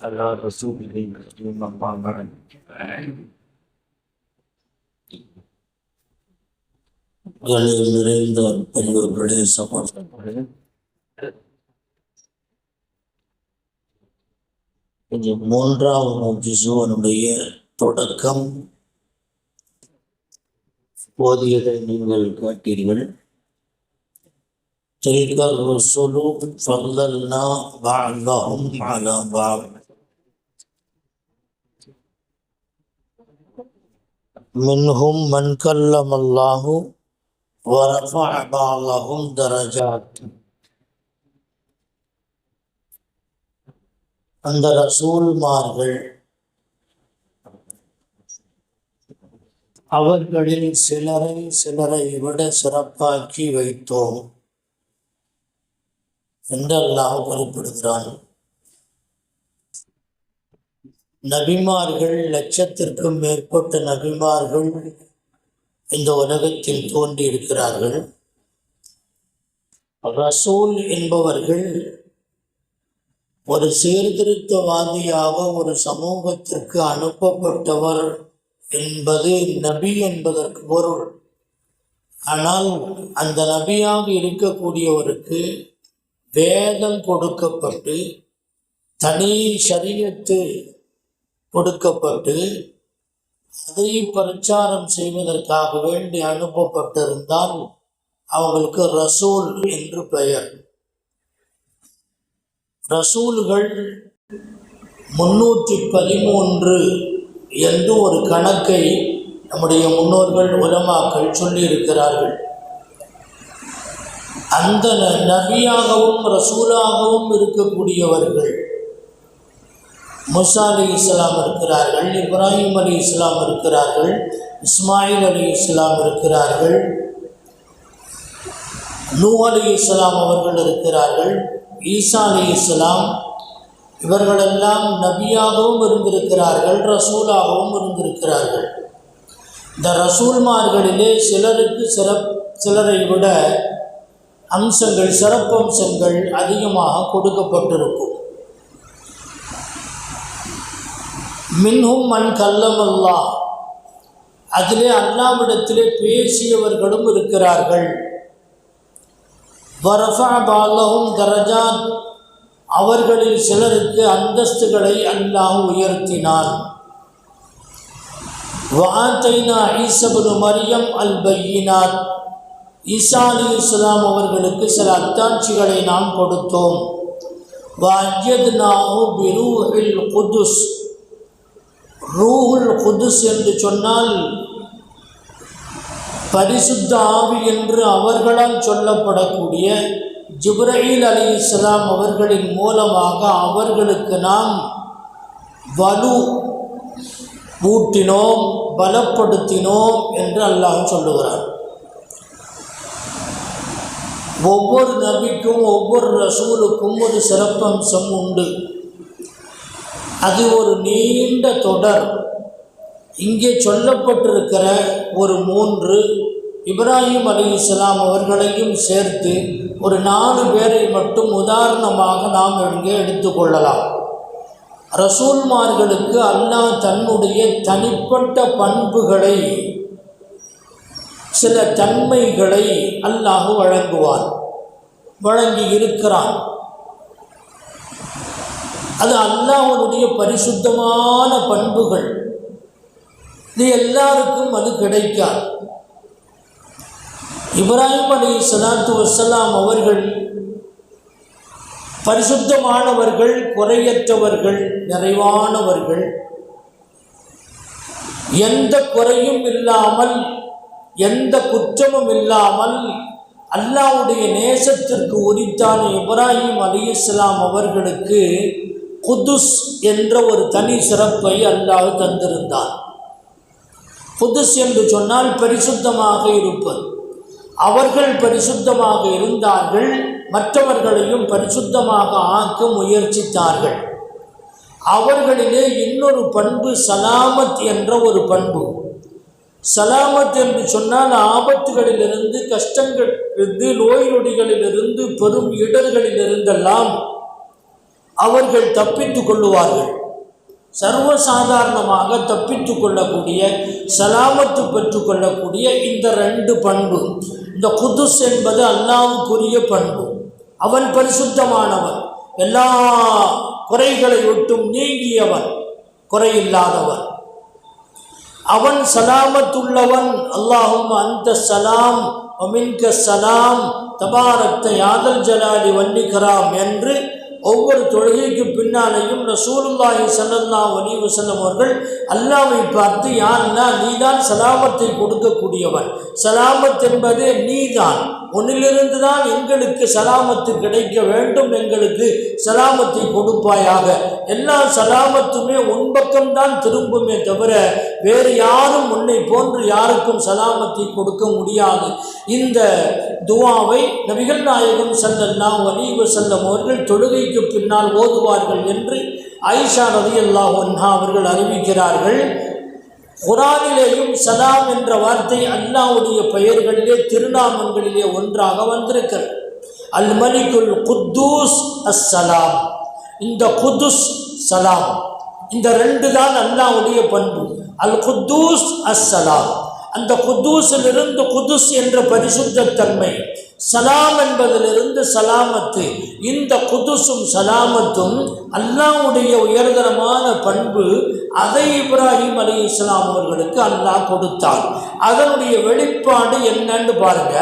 على رسوله الكريم أما بعد கணிதம் நிறைந்த பெரியவர்களே சகோதரர்களே இது மூன்றாவது ஜிசுவனுடைய தொடக்கம் போதியதை நீங்கள் காட்டீர்கள் تلك الرسل فضلنا بعضهم على بعض منهم من كلم الله ورفع بعضهم درجات அந்த ரசூல்மார்கள் அவர்களில் சிலரை சிலரை விட சிறப்பாக்கி வைத்தோம் என்று அல்லாஹ் குறிப்பிடுகிறான் நபிமார்கள் லட்சத்திற்கும் மேற்பட்ட நபிமார்கள் இந்த உலகத்தில் தோன்றி இருக்கிறார்கள் ரசூல் என்பவர்கள் ஒரு சீர்திருத்தவாதியாக ஒரு சமூகத்திற்கு அனுப்பப்பட்டவர் என்பது நபி என்பதற்கு பொருள். ஆனால் அந்த நபியாக இருக்கக்கூடியவருக்கு வேதம் கொடுக்கப்பட்டு தனி சரியத்து கொடுக்கப்பட்டு அதை பிரச்சாரம் செய்வதற்காக வேண்டி அனுப்பப்பட்டிருந்தால் அவங்களுக்கு ரசூல் என்று பெயர். ரசூல்கள் முன்னூற்றி பதிமூன்று என்று ஒரு கணக்கை நம்முடைய முன்னோர்கள் உலமாக்கள் சொல்லியிருக்கிறார்கள். அந்த நபியாகவும் ரசூலாகவும் இருக்கக்கூடியவர்கள் முசா அலி இஸ்லாம் இருக்கிறார்கள் இப்ராஹிம் அலி இஸ்லாம் இருக்கிறார்கள் இஸ்மாயில் அலி இஸ்லாம் இருக்கிறார்கள் நூ அலி இஸ்லாம் அவர்கள் இருக்கிறார்கள் ஈசா அலி இஸ்லாம். இவர்களெல்லாம் நபியாகவும் இருந்திருக்கிறார்கள் ரசூலாகவும் இருந்திருக்கிறார்கள். இந்த ரசூல்மார்களிலே சிலருக்கு சிறப் சிலரை விட அம்சங்கள் சிறப்பம்சங்கள் அதிகமாக கொடுக்கப்பட்டிருக்கும். மின்ஹும் மண் கல்லமல்லா. அதிலே அண்ணாவிடத்திலே பேசியவர்களும் இருக்கிறார்கள். வரஃபா பாலகும் தரஜான். அவர்களில் சிலருக்கு அந்தஸ்துகளை அல்லாஹ் உயர்த்தினான். வாத்தைனா ஈசபுனு மரியம் அல் பையினார் ஈசா அலி இஸ்லாம் அவர்களுக்கு சில அத்தாட்சிகளை நாம் கொடுத்தோம். வாஜ்யத்னாஹு பிரூஹில் குதுஸ். ரூஹுல் குதுஸ் என்று சொன்னால் பரிசுத்த ஆவி என்று அவர்களால் சொல்லப்படக்கூடிய ஜிப்ரஹீல் அலி இஸ்லாம் அவர்களின் மூலமாக அவர்களுக்கு நாம் வலு ஊட்டினோம் பலப்படுத்தினோம் என்று அல்லாஹ் சொல்லுகிறார் ஒவ்வொரு நபிக்கும் ஒவ்வொரு ரசூலுக்கும் ஒரு சிறப்பம்சம் உண்டு. அது ஒரு நீண்ட தொடர். இங்கே சொல்லப்பட்டிருக்கிற ஒரு மூன்று இப்ராஹிம் அலி இஸ்லாம் அவர்களையும் சேர்த்து ஒரு நாலு பேரை மட்டும் உதாரணமாக நாம் இங்கே எடுத்துக்கொள்ளலாம் ரசூல்மார்களுக்கு அல்லாஹ் தன்னுடைய தனிப்பட்ட பண்புகளை சில தன்மைகளை அல்லாஹ் வழங்குவான் வழங்கி இருக்கிறான் அது அல்லாஹனுடைய பரிசுத்தமான பண்புகள். இது எல்லாருக்கும் அது கிடைக்காது. இப்ராஹிம் அலி சலாத்து வசலாம் அவர்கள் பரிசுத்தமானவர்கள் குறையற்றவர்கள் நிறைவானவர்கள். எந்த குறையும் இல்லாமல் எந்த குற்றமும் இல்லாமல் அல்லாவுடைய நேசத்திற்கு உரித்தான இப்ராஹிம் அலி இஸ்லாம் அவர்களுக்கு குதுஸ் என்ற ஒரு தனி சிறப்பை அல்லாஹ் தந்திருந்தார். குதுஸ் என்று சொன்னால் பரிசுத்தமாக இருப்பது. அவர்கள் பரிசுத்தமாக இருந்தார்கள் மற்றவர்களையும் பரிசுத்தமாக ஆக்க முயற்சித்தார்கள். அவர்களிலே இன்னொரு பண்பு சலாமத் என்ற ஒரு பண்பு. சலாமத் என்று சொன்னால் ஆபத்துகளிலிருந்து கஷ்டங்களிலிருந்து நோய் நொடிகளிலிருந்து பெரும் இடர்களிலிருந்தெல்லாம் அவர்கள் தப்பித்து கொள்ளுவார்கள். சர்வசாதாரணமாக தப்பித்து கொள்ளக்கூடிய சலாமத்து பெற்றுக்கொள்ளக்கூடிய இந்த ரெண்டு பண்பு. இந்த குதுஸ் என்பது அல்லாவுக்குரிய பண்பு. அவன் பரிசுத்தமானவன். எல்லா குறைகளை விட்டும் நீங்கியவன் குறையில்லாதவன். அவன் சலாமத்துள்ளவன். அல்லாஹும் அந்த சலாம் ஒமின்க சலாம் தபாரத்த யாதல் ஜலாலி வன்னிகராம் என்று ஒவ்வொரு தொழுகைக்கு பின்னாலேயும் ரசூலுல்லாஹி சல்லல்லா வலிவு வஸல்லம் அவர்கள் அல்லாவை பார்த்து யாருன்னா நீதான் சலாமத்தை கொடுக்கக்கூடியவன். சலாமத் என்பது நீதான். உன்னிலிருந்து தான் எங்களுக்கு சலாமத்து கிடைக்க வேண்டும் எங்களுக்கு சலாமத்தை கொடுப்பாயாக. எல்லா சலாமத்துமே உன் பக்கம்தான் திரும்புமே தவிர வேறு யாரும் உன்னை போன்று யாருக்கும் சலாமத்தை கொடுக்க முடியாது. இந்த துவாவை நபிகள் நாயகம் ஸல்லல்லாஹு அலைஹி செல்லம் அவர்கள் தொழுகைக்கு பின்னால் ஓதுவார்கள் என்று ஆயிஷா அல்லாஹ் அன்ஹா அவர்கள் அறிவிக்கிறார்கள். குரானிலேயும் சலாம் என்ற வார்த்தை அல்லாவுடைய பெயர்களிலே திருநாமங்களிலே ஒன்றாக வந்திருக்கிறது. அல் மலிகுல் குத்தூஸ் அஸ்ஸலாம். இந்த குதுஸ் சலாம் இந்த ரெண்டு தான் அல்லாவுடைய பண்பு. அல் குத்தூஸ் அஸ்ஸலாம். அந்த குத்தூஸிலிருந்து குதுஸ் என்ற பரிசுத்த தன்மை சலாம் என்பதிலிருந்து சலாமத்து. இந்த குதுசும் சலாமத்தும் அல்லாவுடைய உயர்தரமான பண்பு அதை இப்ராஹிம் அலி இஸ்லாம் அவர்களுக்கு அல்லாஹ் கொடுத்தார். அதனுடைய வெளிப்பாடு என்னன்னு பாருங்க.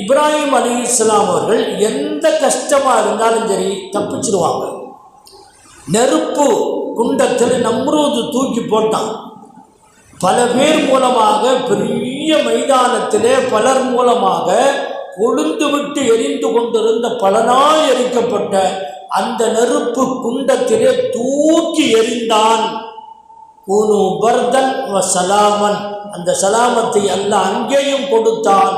இப்ராஹிம் அலி இஸ்லாம் அவர்கள் எந்த கஷ்டமாக இருந்தாலும் சரி தப்பிச்சிருவாங்க. நெருப்பு குண்டத்தில் நம்ரூது தூக்கி போட்டான். பல பேர் மூலமாக பெரிய மைதானத்திலே பலர் மூலமாக கொழுந்து விட்டு எரிந்து கொண்டிருந்த பல நாள் எரிக்கப்பட்ட அந்த நெருப்பு குண்டத்திலே தூக்கி எரிந்தான் கூனு பர்தன் சலாமன். அந்த சலாமத்தை அல்ல அங்கேயும் கொடுத்தான்.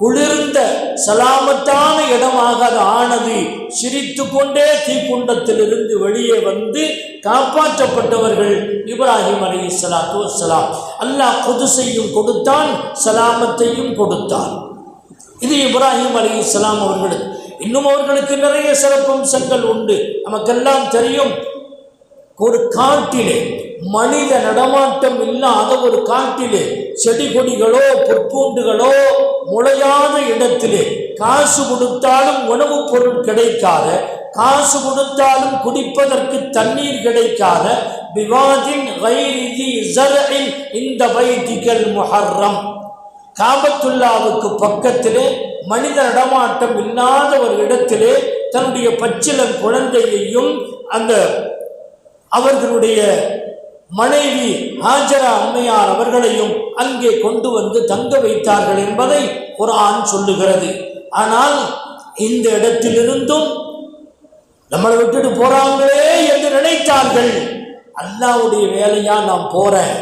குளிர்ந்த சலாமத்தான இடமாக அது ஆனது. சிரித்து கொண்டே தீக்குண்டத்திலிருந்து வெளியே வந்து காப்பாற்றப்பட்டவர்கள் இப்ராஹிம் அலி சலாத்து வசலாம் அல்லாஹ் குதுசையும் கொடுத்தான் சலாமத்தையும் கொடுத்தான். இது இப்ராஹிம் அலி இஸ்லாம் அவர்களுக்கு இன்னும் அவர்களுக்கு நிறைய சிறப்பம்சங்கள் உண்டு. நமக்கெல்லாம் தெரியும் ஒரு காட்டிலே மனித நடமாட்டம் இல்லாத ஒரு காட்டிலே செடி கொடிகளோ பொற்பூண்டுகளோ முளையாத இடத்திலே காசு கொடுத்தாலும் உணவுப் பொருள் கிடைக்காத காசு கொடுத்தாலும் குடிப்பதற்கு தண்ணீர் கிடைக்காத விவாதின் இந்த வைத்திகள் முஹர்ரம். காபத்துல்லாவுக்கு பக்கத்திலே மனித நடமாட்டம் இல்லாத ஒரு இடத்திலே தன்னுடைய பச்சிலன் குழந்தையையும் அந்த அவர்களுடைய மனைவி ஹாஜரா அம்மையார் அவர்களையும் அங்கே கொண்டு வந்து தங்க வைத்தார்கள் என்பதை குர்ஆன் சொல்லுகிறது. ஆனால் இந்த இடத்திலிருந்தும் நம்மளை விட்டுட்டு போறாங்களே என்று நினைத்தார்கள். அல்லாவுடைய வேலையா நான் போறேன்.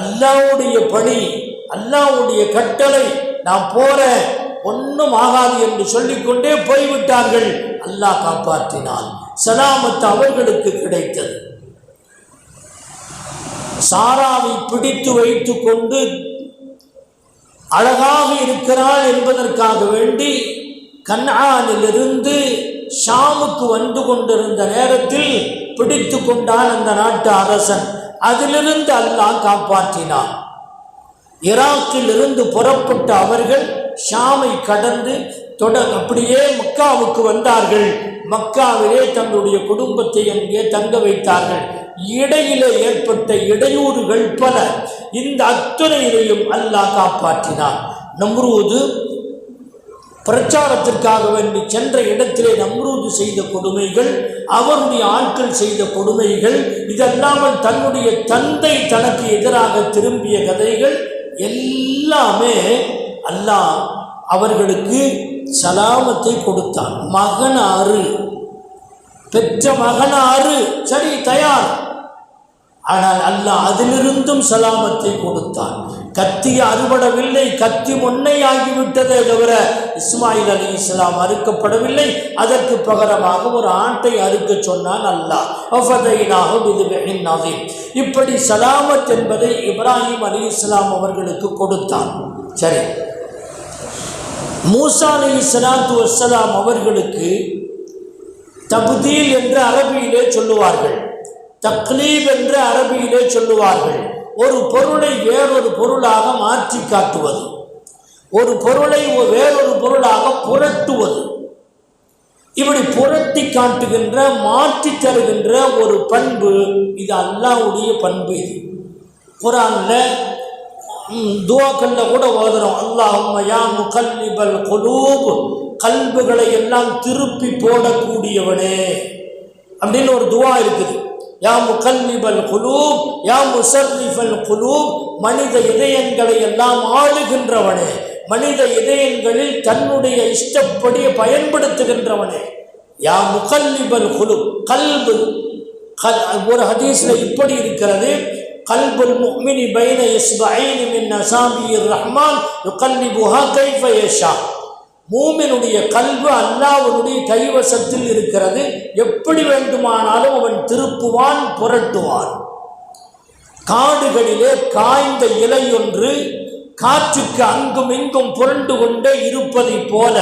அல்லாவுடைய பணி அல்லாவுடைய கட்டளை நான் போறேன் ஒன்றும் ஆகாது என்று சொல்லிக்கொண்டே போய்விட்டார்கள். அல்லாஹ் காப்பாற்றினான். சலாமத்து அவர்களுக்கு கிடைத்தது. சாராவை பிடித்து வைத்துக் கொண்டு அழகாக இருக்கிறாள் என்பதற்காக வேண்டி கண்ணானிலிருந்து ஷாமுக்கு வந்து கொண்டிருந்த நேரத்தில் பிடித்து கொண்டான் அந்த நாட்டு அரசன். அதிலிருந்து அல்லாஹ் காப்பாற்றினான். ஈராக்கில் இருந்து புறப்பட்ட அவர்கள் ஷாமை கடந்து தொட அப்படியே மக்காவுக்கு வந்தார்கள். மக்காவிலே தங்களுடைய குடும்பத்தை அங்கே தங்க வைத்தார்கள். இடையிலே ஏற்பட்ட இடையூறுகள் பல. இந்த அத்துணையிலையும் அல்லாஹ் காப்பாற்றினார் நம்ரூது பிரச்சாரத்திற்காக வேண்டி சென்ற இடத்திலே நம்ரூது செய்த கொடுமைகள் அவருடைய ஆட்கள் செய்த கொடுமைகள் இதல்லாமல் தன்னுடைய தந்தை தனக்கு எதிராக திரும்பிய கதைகள் எல்லாமே அல்லாஹ் அவர்களுக்கு சலாமத்தை கொடுத்தான். மகனாறு. பெற்ற மகனாறு. சரி தயார். ஆனால் அல்லாஹ் அதிலிருந்தும் சலாமத்தை கொடுத்தான். கத்தி அறுபடவில்லை கத்தி முன்னையாகிவிட்டதே தவிர இஸ்மாயில் அலி இஸ்லாம் அறுக்கப்படவில்லை. அதற்கு பகரமாக ஒரு ஆட்டை அறுக்க சொன்னான் அல்லாஹ். அஃபதைனாக இப்படி சலாமத் என்பதை இப்ராஹிம் அலி இஸ்லாம் அவர்களுக்கு கொடுத்தான். சரி. மூசா அலி சலாத்து வசலாம் அவர்களுக்கு தபுதீல் என்று அரபியிலே சொல்லுவார்கள். தக்லீப் என்று அரபியிலே சொல்லுவார்கள். ஒரு பொருளை வேறொரு பொருளாக மாற்றி காட்டுவது. ஒரு பொருளை வேறொரு பொருளாக புரட்டுவது. இப்படி புரட்டி காட்டுகின்ற மாற்றி தருகின்ற ஒரு பண்பு இது அல்லாவுடைய பண்பு இது. குரானில் துவா கண்ட கூட ஓதுறோம் அல்லாஹும்ம யா முகல்லிபல் குலூப் கல்புகளை எல்லாம் திருப்பி போடக்கூடியவனே. அப்படின்னு ஒரு துவா இருக்குது. யா முகல்லிபல் குலூப் யா முசர்ரிஃபல் குலூப் மனித இதயங்களை எல்லாம் ஆளுகின்றவனே. மனித இதயங்களில் தன்னுடைய இஷ்டப்படி பயன்படுத்துகின்றவனே. யா முகல்லிபல் குலூப் கல்பு. கல் ஒரு ஹதீஸில் இப்படி இருக்கிறது. கல்புல் முஃமினி பைன இஸ்பைனி மின் அசாபியிர் ரஹ்மான் யுகல்லிபுஹா கைஃப யஷா. மூமினுடைய கல்வு அல்லாவுடைய கைவசத்தில் இருக்கிறது. எப்படி வேண்டுமானாலும் அவன் திருப்புவான் புரட்டுவான். காடுகளிலே காய்ந்த இலையொன்று காற்றுக்கு அங்கும் இங்கும் புரண்டு கொண்டே இருப்பதைப் போல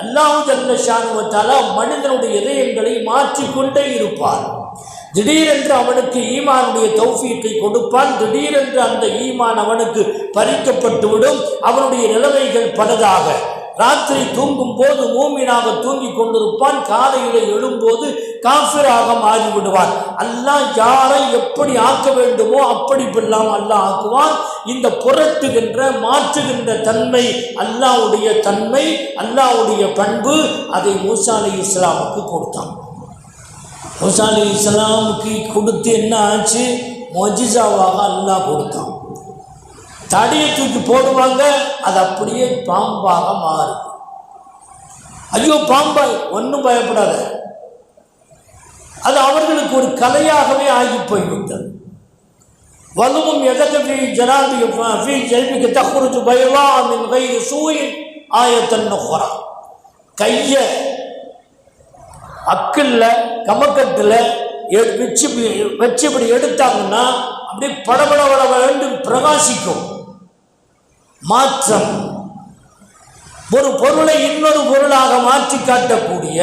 அல்லாஹ் ஜல்ல மனிதனுடைய இதயங்களை மாற்றிக்கொண்டே இருப்பார் திடீரென்று அவனுக்கு ஈமானுடைய தௌஃபீக்கை கொடுப்பான். திடீரென்று அந்த ஈமான் அவனுக்கு பறிக்கப்பட்டுவிடும். அவனுடைய நிலைமைகள் பலதாக. ராத்திரி தூங்கும் போது மூமினாக தூங்கி கொண்டிருப்பான். காலையில எழும்போது காஃபிராக மாறிவிடுவான். அல்லாஹ் யாரை எப்படி ஆக்க வேண்டுமோ அப்படி பெல்லாம் அல்லாஹ் ஆக்குவான். இந்த புரட்டுகின்ற மாற்றுகின்ற தன்மை அல்லாவுடைய தன்மை அல்லாவுடைய பண்பு அதை மூசா அலி இஸ்லாமுக்கு கொடுத்தான். மூசா அலி இஸ்லாமுக்கு கொடுத்து என்ன ஆச்சு? மொஜிசாவாக அல்லாஹ் கொடுத்தான். தடியை தூக்கி போடுவாங்க. அது அப்படியே பாம்பாக மாறும் ஐயோ பாம்பாய் ஒன்றும் பயப்படாத. அது அவர்களுக்கு ஒரு கலையாகவே ஆகி போய்விட்டது வலுவும் எதற்கு ஜனாதிபதி ஃபி ஜெய்பிக்கு தகுருஜு பயவா மின் கைது சூயின் ஆயத்தன் நுகரா கையை அக்கில்ல கமக்கட்டில் வச்சு இப்படி- வச்சு இப்படி எடுத்தாங்கன்னா அப்படியே படபட வேண்டும் பிரகாசிக்கும். மாற்றம். ஒரு பொருளை இன்னொரு பொருளாக மாற்றி காட்டக்கூடிய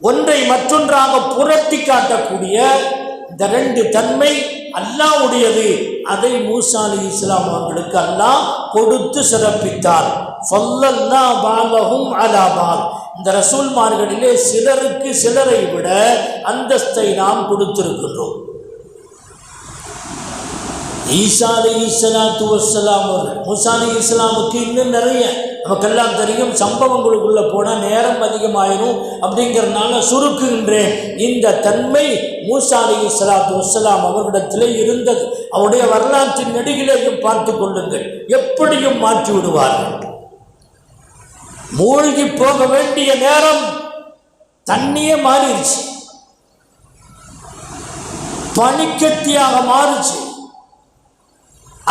ஒன்றை மற்றொன்றாக புரட்டி காட்டக்கூடிய இந்த ரெண்டு தன்மை அல்லாவுடையது. அதை மூசா அலி இஸ்லாம் அவர்களுக்கு அல்லாஹ் கொடுத்து சிறப்பித்தார். சொல்லல்லா பாலகும் அலாபால் இந்த ரசூல்மார்களிலே சிலருக்கு சிலரை விட அந்தஸ்தை நாம் கொடுத்திருக்கின்றோம். ஈசா அலி இஸ்லாத்து வசலாம் அவர்கள். மூசா அலி இஸ்லாமுக்கு இன்னும் நிறைய நமக்கெல்லாம் தெரியும். சம்பவங்களுக்குள்ள போனால் நேரம் அதிகமாயிரும் அப்படிங்கிறதுனால சுருக்குகின்றேன். இந்த தன்மை மூசா அலி இஸ்லாத்து வசலாம் அவர்களிடத்திலே இருந்தது. அவருடைய வரலாற்றின் நெடுகிலேயும் பார்த்து கொள்ளுங்கள். எப்படியும் மாற்றி விடுவார்கள். மூழ்கி போக வேண்டிய நேரம் தண்ணியே மாறிடுச்சு. பனிக்கட்டியாக மாறுச்சு.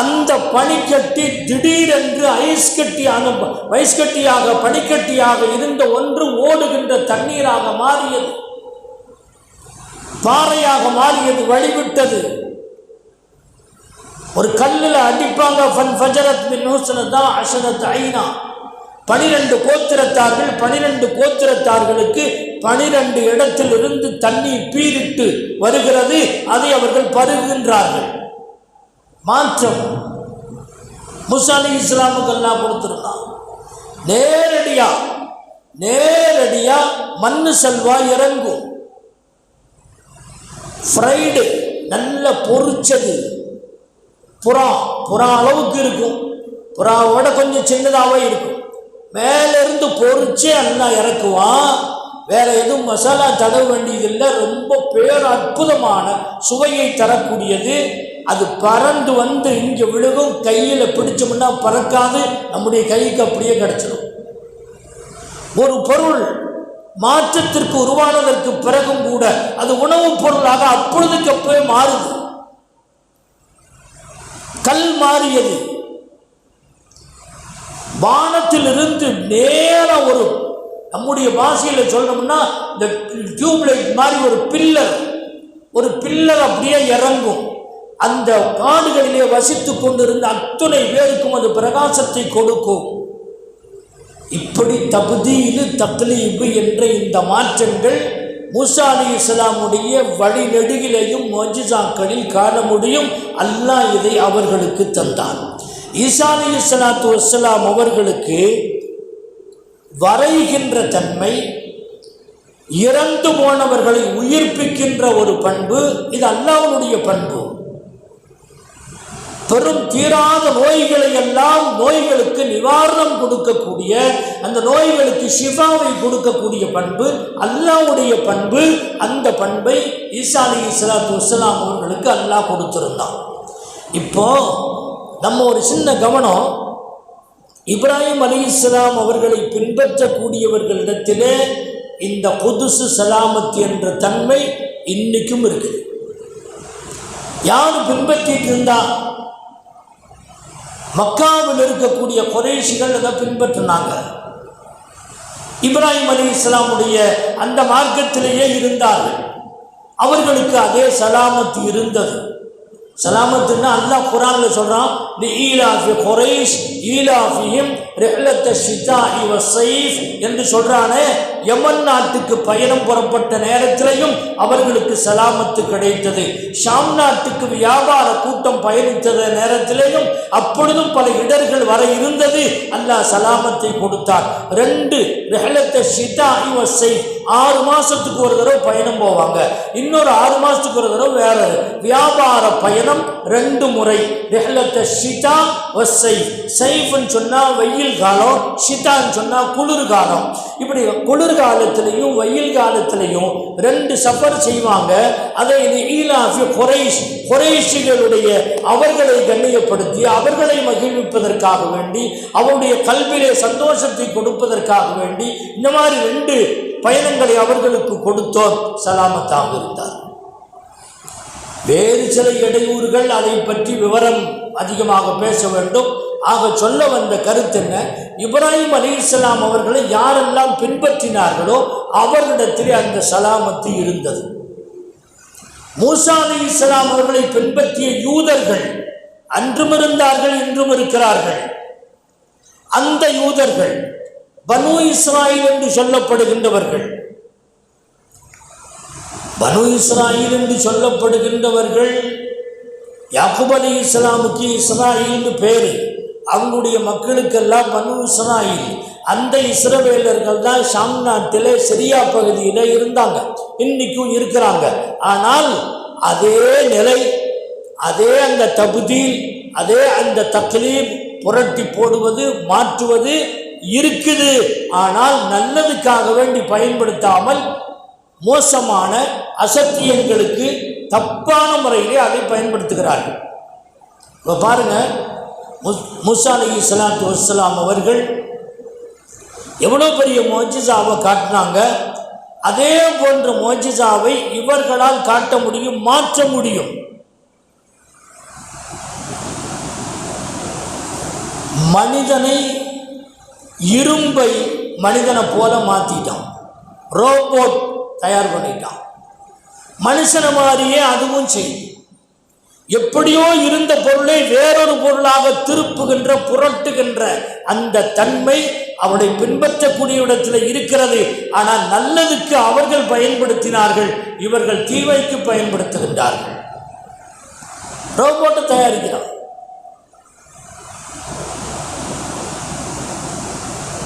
அந்த பனிக்கட்டி திடீரென்று ஐஸ் கட்டியான வயசு கட்டியாக பனிக்கட்டியாக இருந்த ஒன்று ஓடுகின்ற தண்ணீராக மாறியது. பாறையாக மாறியது வழிவிட்டது. ஒரு கல்லில் அடிப்பாங்க ஃபன் ஃபஜரத் மின் நூசனதா அசனத் ஐனா. பனிரெண்டு கோத்திரத்தார்கள் பனிரெண்டு கோத்திரத்தார்களுக்கு பனிரெண்டு இடத்திலிருந்து தண்ணீர் பீரிட்டு வருகிறது. அதை அவர்கள் பருகுகின்றார்கள். மாற்றம். முசாலி இஸ்லாமுக்கு எல்லாம் கொடுத்துருந்தான். நேரடியா நேரடியா மண்ணு செல்வா இறங்கும். ஃப்ரைடு நல்ல பொரிச்சது புறா புறா அளவுக்கு இருக்கும். புறாவோட கொஞ்சம் சின்னதாகவே இருக்கும். மேலேருந்து பொரிச்சே அண்ணா இறக்குவான். வேற எதுவும் மசாலா தடவ வேண்டியதில்லை. ரொம்ப பேர் அற்புதமான சுவையை தரக்கூடியது. அது பறந்து வந்து இங்கே விழுகும் கையில் பிடிச்சோம்னா பறக்காது நம்முடைய கைக்கு அப்படியே கிடச்சிடும் ஒரு பொருள் மாற்றத்திற்கு உருவானதற்கு பிறகும் கூட அது உணவுப் பொருளாக அப்பொழுதுக்கு அப்பவே மாறுது. கல் மாறியது. வானத்திலிருந்து நேரம் ஒரு நம்முடைய பாஷையில சொல்லணும்னா இந்த டியூப்லைட் மாதிரி ஒரு பில்லர் ஒரு பில்லர் அப்படியே இறங்கும். அந்த காடுகளிலே வசித்து கொண்டிருந்த அத்துணை பேருக்கும் அது பிரகாசத்தை கொடுக்கும். இப்படி தபுதீலு தக்லீபு என்ற இந்த மாற்றங்கள் மூசா அலி இஸ்லாமுடைய வழிநெடுகிலையும் மொஜிசாக்களில் காண முடியும். அல்லாஹ் இதை அவர்களுக்கு தந்தான். ஈசா அலி இஸ்லாத்து வஸ்லாம் அவர்களுக்கு வரைகின்ற தன்மை இறந்து போனவர்களை உயிர்ப்பிக்கின்ற ஒரு பண்பு இது அல்லாவுடைய பண்பு. பெரும் தீராத நோய்களை எல்லாம் நோய்களுக்கு நிவாரணம் கொடுக்கக்கூடிய அந்த நோய்களுக்கு ஷிஃபாவை கொடுக்கக்கூடிய பண்பு அல்லாவுடைய பண்பு அந்த பண்பை ஈசா அலி இஸ்லாத்து வஸ்ஸலாம் அவர்களுக்கு அல்லாஹ் கொடுத்திருந்தான். இப்போ நம்ம ஒரு சின்ன கவனம் இப்ராஹிம் அலி இஸ்லாம் அவர்களை பின்பற்றக்கூடியவர்களிடத்திலே இந்த புதுசு சலாமத் என்ற தன்மை இன்னைக்கும் இருக்குது. யார் பின்பற்றிட்டு இருந்தா? மக்காவில் இருக்கக்கூடிய குறைஷிகள் அதை பின்பற்றினாங்க. இப்ராஹிம் அலி இஸ்லாமுடைய அந்த மார்க்கத்திலேயே இருந்தார்கள். அவர்களுக்கு அதே சலாமத்து இருந்தது. சலாமத்துன்னா அல்லாஹ் குரான்ல சொல்றான் தி ஈலாஃபி குறைஷ் ஈலாஃபியும் ரெஹ்லத்த ஷிதா இவ சைஃப் என்று சொல்றானே யமன் நாட்டுக்கு பயணம் புறப்பட்ட நேரத்திலையும் அவர்களுக்கு சலாமத்து கிடைத்தது. ஷாம் நாட்டுக்கு வியாபார கூட்டம் பயணித்த நேரத்திலேயும் அப்பொழுதும் பல இடர்கள் வர இருந்தது. அல்லாஹ் சலாமத்தை கொடுத்தார் ரெண்டு ரெஹ்லத்த ஷிதா இவ சைஃப் ஆறு மாசத்துக்கு ஒரு தடவை பயணம் போவாங்க. இன்னொரு ஆறு மாசத்துக்கு ஒரு தடவை வேற வியாபார பயணம் ரெண்டு முறை. ரெஹ்லத்த ஷிதா வசை சைஃப்னு சொன்னா வெயில் காலம் ஷிதான்னு சொன்னா குளிர் காலம் இப்படி குளிர் காலத்திலையும் வெயில் காலத்திலையும் ரெண்டு சஃபர் செய்வாங்க. அதை இது ஈலாஃபி குறைஷ் குறைஷிகளுடைய அவர்களை கண்ணியப்படுத்தி அவர்களை மகிழ்விப்பதற்காக வேண்டி அவருடைய கல்வியிலே சந்தோஷத்தை கொடுப்பதற்காக வேண்டி இந்த மாதிரி ரெண்டு பயணங்களை அவர்களுக்கு கொடுத்தோர் சலாமத்தாக இருந்தார். வேறு சில இடையூறுகள் அதை பற்றி விவரம் அதிகமாக பேச வேண்டும். ஆக சொல்ல வந்த கருத்து என்ன? இப்ராஹிம் அலி இஸ்லாம் அவர்களை யாரெல்லாம் பின்பற்றினார்களோ அவர்களிடத்திலே அந்த சலாமத்து இருந்தது. மூசா அலி இஸ்லாம் அவர்களை பின்பற்றிய யூதர்கள் அன்றும் இருந்தார்கள் இன்றும் இருக்கிறார்கள் அந்த யூதர்கள் பனு இஸ்ராயில் என்று சொல்லப்படுகின்றவர்கள். பனு இஸ்ராயில் என்று சொல்லப்படுகின்றவர்கள் யாக்குப் அலி இஸ்லாமுக்கு இஸ்ராயில்னு பேரு. அவங்களுடைய மக்களுக்கெல்லாம் பனு இஸ்ராயில். அந்த இஸ்ரவேலர்கள் தான் ஷாம் நாட்டிலே சிரியா பகுதியில் இருந்தாங்க. இன்னைக்கும் இருக்கிறாங்க. ஆனால் அதே நிலை அதே அந்த தகுதியில் அதே அந்த தக்லீப் புரட்டி போடுவது மாற்றுவது இருக்குது. ஆனால் நல்லதுக்காக வேண்டி பயன்படுத்தாமல் மோசமான அசத்தியங்களுக்கு தப்பான முறையிலே அதை பயன்படுத்துகிறார்கள். இப்போ பாருங்க முஸ் முசா அலி இஸ்லாத்து வசலாம் அவர்கள் எவ்வளோ பெரிய மோஜிசாவை காட்டினாங்க. அதே போன்ற மோஜிசாவை இவர்களால் காட்ட முடியும் மாற்ற முடியும். மனிதனை இரும்பை மனிதனை போல மாற்றிட்டான் ரோபோட் தயார் பண்ணிட்டான். மனுஷனை மாதிரியே அதுவும் செய்யும் எப்படியோ இருந்த பொருளை வேறொரு பொருளாக திருப்புகின்ற புரட்டுகின்ற அந்த தன்மை அவனை பின்பற்றக்கூடிய இடத்துல இருக்கிறது. ஆனால் நல்லதுக்கு அவர்கள் பயன்படுத்தினார்கள். இவர்கள் தீவைக்கு பயன்படுத்துகின்றார்கள். ரோபோட்டை தயாரிக்கிறான்.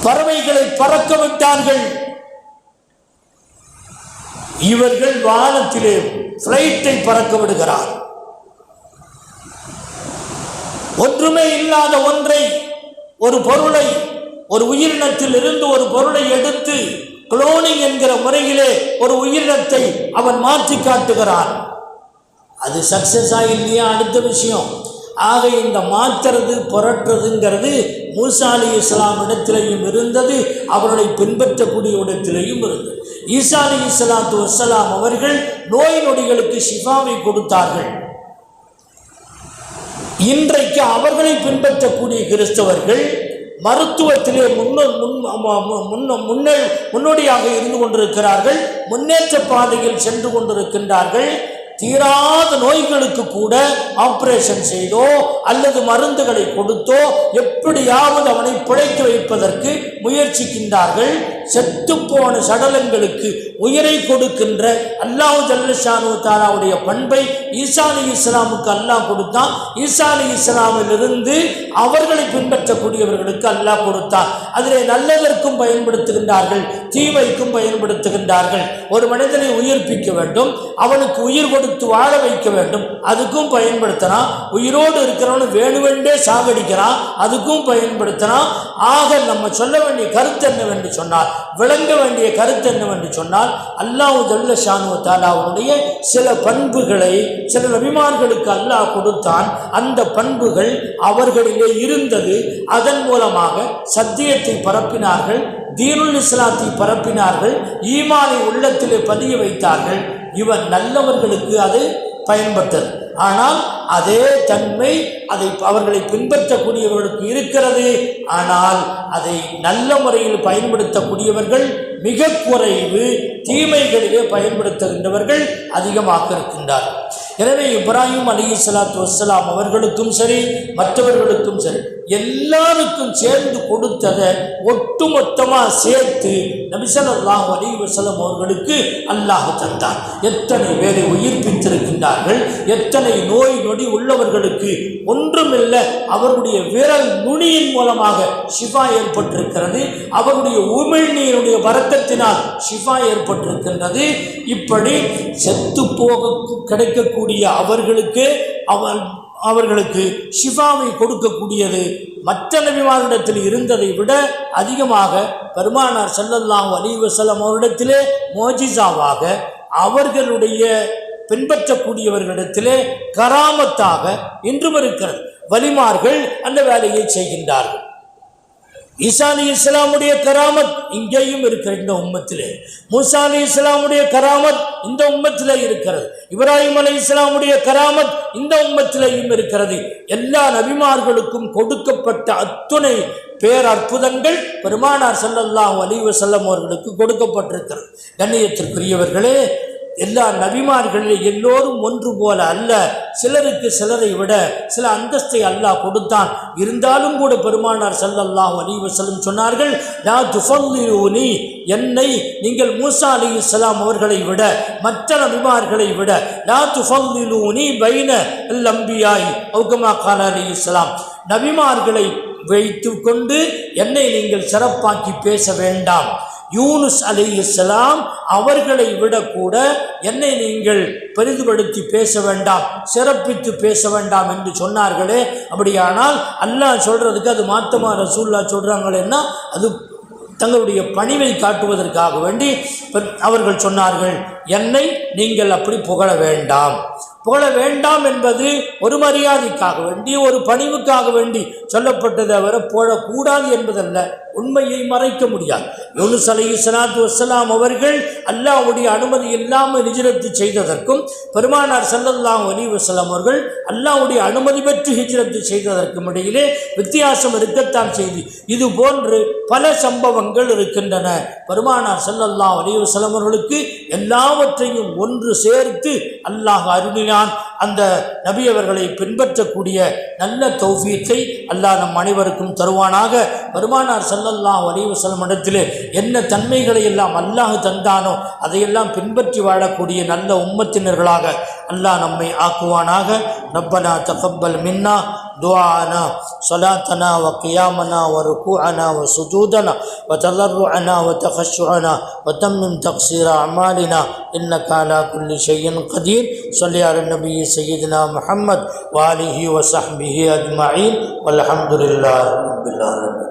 பறவைகளை பறக்க விட்டார்கள் இவர்கள் வானத்திலே பிளைட்டை பறக்க விடுகிறார். ஒன்றுமே இல்லாத ஒன்றை ஒரு பொருளை ஒரு உயிரினத்தில் இருந்து ஒரு பொருளை எடுத்து குளோனிங் என்கிற முறையிலே ஒரு உயிரினத்தை அவன் மாற்றி காட்டுகிறான் அது சக்சஸ் இல்லையா? அடுத்த விஷயம். ஆக இந்த மாற்றுறது புரட்டுறதுங்கிறது மூசா அலி இஸ்லாம் இடத்திலையும் இருந்தது அவர்களை பின்பற்றக்கூடிய இடத்திலையும் இருந்தது. ஈசா அலி இஸ்லாத்து வசலாம் அவர்கள் நோய் நொடிகளுக்கு ஷிஃபாவை கொடுத்தார்கள். இன்றைக்கு அவர்களை பின்பற்றக்கூடிய கிறிஸ்தவர்கள் மருத்துவத்திலே முன்னோ முன் முன்ன முன்னே முன்னோடியாக இருந்து கொண்டிருக்கிறார்கள் முன்னேற்ற பாதையில் சென்று கொண்டிருக்கின்றார்கள். தீராத நோய்களுக்கு கூட ஆப்ரேஷன் செய்தோ அல்லது மருந்துகளை கொடுத்தோ எப்படியாவது அவனை பிழைக்க வைப்பதற்கு முயற்சிக்கின்றார்கள். செத்துப்போன சடலங்களுக்கு உயிரை கொடுக்கின்ற அல்லாஹ் ஜல்லஷானு தாலாவுடைய பண்பை ஈசா அலி இஸ்லாமுக்கு அல்லாஹ் கொடுத்தான். ஈசா அலி இஸ்லாமிலிருந்து அவர்களை பின்பற்றக்கூடியவர்களுக்கு அல்லாஹ் கொடுத்தான். அதிலே நல்லதற்கும் பயன்படுத்துகின்றார்கள் தீவைக்கும் பயன்படுத்துகின்றார்கள். ஒரு மனிதனை உயிர்ப்பிக்க வேண்டும் அவனுக்கு உயிர் கொடுத்து வாழ வைக்க வேண்டும். அதுக்கும் பயன்படுத்தினான் உயிரோடு இருக்கிறவனு வேணுவென்றே சாகடிக்கிறான் அதுக்கும் பயன்படுத்தினான் ஆக நம்ம சொல்ல வேண்டிய கருத்து என்னவென்று சொன்னால் விளங்க வேண்டிய கருத்து என்னவென்று சொன்னால் அல்லாஹ் ஜல்ல ஷானு தாலாவுடைய சில பண்புகளை சில நபிமார்களுக்கு அல்லாஹ் கொடுத்தான். அந்த பண்புகள் அவர்களிலே இருந்தது. அதன் மூலமாக சத்தியத்தை பரப்பினார்கள் தீனுல் இஸ்லாத்தை பரப்பினார்கள் ஈமானை உள்ளத்திலே பதிய வைத்தார்கள். இவர் நல்லவர்களுக்கு அது பயன்பட்டது ஆனால் அதே தன்மை அதை அவர்களை பின்பற்றக்கூடியவர்களுக்கு இருக்கிறது. ஆனால் அதை நல்ல முறையில் பயன்படுத்தக்கூடியவர்கள் மிக குறைவு தீமைகளிலே பயன்படுத்துகின்றவர்கள் அதிகமாக இருக்கின்றார்கள். எனவே இப்ராஹிம் அலி சலாத்து வசலாம் அவர்களுக்கும் சரி மற்றவர்களுக்கும் சரி எல்லாருக்கும் சேர்ந்து கொடுத்ததை ஒட்டுமொத்தமாக சேர்த்து நபிசல்லாஹ் அலி வசலம் அவர்களுக்கு அல்லாஹ் தந்தார். எத்தனை பேரை உயிர்ப்பித்திருக்கின்றார்கள் எத்தனை நோய் நொடி உள்ளவர்களுக்கு ஒன்றுமில்லை அவர்களுடைய விரல் நுனியின் மூலமாக ஷிஃபா ஏற்பட்டிருக்கிறது அவருடைய உமிழ்நீருடைய வரக்கத்தினால் ஷிஃபா ஏற்பட்டிருக்கின்றது. இப்படி செத்து போக கிடைக்கக்கூடிய அவர்களுக்கு அவன் அவர்களுக்கு ஷிஃபாவை கொடுக்கக்கூடியது மற்ற நபிமாரிடத்தில் இருந்ததை விட அதிகமாக பெருமானார் செல்லல்லாம் அலைஹி வஸல்லம் அவரிடத்திலே மோஜிசாவாக அவர்களுடைய பின்பற்றக்கூடியவர்களிடத்திலே கராமத்தாக இன்றும் இருக்கிறது. வலிமார்கள் அந்த வேலையை செய்கின்றார்கள். ஈசா அலி இஸ்லாமுடைய கராமத் இங்கேயும் இருக்கிற இந்த உம்மத்திலே. மூசா அலி இஸ்லாமுடைய கராமத் இந்த உம்மத்திலே இருக்கிறது. இப்ராஹிம் அலி இஸ்லாமுடைய கராமத் இந்த உம்மத்திலேயும் இருக்கிறது. எல்லா நபிமார்களுக்கும் கொடுக்கப்பட்ட அத்துணை பேரற்புதங்கள் பெருமானார் சல்லல்லாஹ் அலைஹி வஸல்லம் அவர்களுக்கு கொடுக்கப்பட்டிருக்கிறது. கண்ணியத்திற்குரியவர்களே எல்லா நபிமார்களில் எல்லோரும் ஒன்று போல அல்ல. சிலருக்கு சிலரை விட சில அந்தஸ்தை அல்லாஹ் கொடுத்தான். இருந்தாலும் கூட பெருமானார் செல்லல்லாம் அலைஹி வஸல்லம் சொன்னார்கள் லா துஃபல்லிரூனி என்னை நீங்கள் மூசா அலைஹிஸ்ஸலாம் அவர்களை விட மற்ற நபிமார்களை விட லா துஃபல்லிலூனி பைன லம்பியாய் அம்பியாய் அவுகமா கால இஸ்லாம் நபிமார்களை வைத்து கொண்டு என்னை நீங்கள் சிறப்பாக்கி பேச வேண்டாம். யூனுஸ் அலி இஸ்லாம் அவர்களை விட கூட என்னை நீங்கள் பெரிதுபடுத்தி பேச வேண்டாம் சிறப்பித்து பேச வேண்டாம் என்று சொன்னார்களே. அப்படியானால் அல்லாஹ் சொல்கிறதுக்கு அது மாத்தமா ரசூல்லா சொல்கிறாங்களேன்னா அது தங்களுடைய பணிவை காட்டுவதற்காக வேண்டி அவர்கள் சொன்னார்கள் என்னை நீங்கள் அப்படி புகழ வேண்டாம். புகழ வேண்டாம் என்பது ஒரு மரியாதைக்காக வேண்டி ஒரு பணிவுக்காக வேண்டி சொல்லப்பட்டதை வர புகழக்கூடாது என்பதல்ல. உண்மையை மறைக்க முடியாது. யூனுஸ் அலி சலாத்து வசலாம் அவர்கள் அல்லாஹ்வுடைய அனுமதி இல்லாமல் ஹிஜ்ரத்து செய்ததற்கும் பெருமானார் சல்லல்லாம் அலி வசலாம் அவர்கள் அல்லாஹ்வுடைய அனுமதி பெற்று ஹிஜ்ரத்து செய்ததற்கும் இடையிலே வித்தியாசம் இருக்கத்தான் செய்தி. இது போன்று பல சம்பவங்கள் இருக்கின்றன. பெருமானார் சல்லல்லாம் அலி வஸல்லம் அவர்களுக்கு எல்லாவற்றையும் ஒன்று சேர்த்து அல்லாஹ் நான் அந்த நபி அவர்களை பின்பற்றக்கூடிய நல்ல தௌஃபியத்தை அல்லாஹ் நம் அனைவருக்கும் தருவானாக. பெருமானார் ஸல்லல்லாஹு அலைஹி வஸல்லம் இடத்திலே என்ன தன்மைகளை எல்லாம் அல்லாஹ் தந்தானோ அதையெல்லாம் பின்பற்றி வாழக்கூடிய நல்ல உம்மத்தினர்களாக அல்லாஹ் நம்மை ஆக்குவானாக. ரப்பனா தகப்பல் மின்னா. دعاءنا صلاتنا وقيامنا وركوعنا وسجودنا وتضرعنا وتخشعنا وتمم تقصير أعمالنا. إنك على كل شيء قدير. صل على النبي سيدنا محمد وآله وصحبه أجمعين. والحمد لله رب العالمين.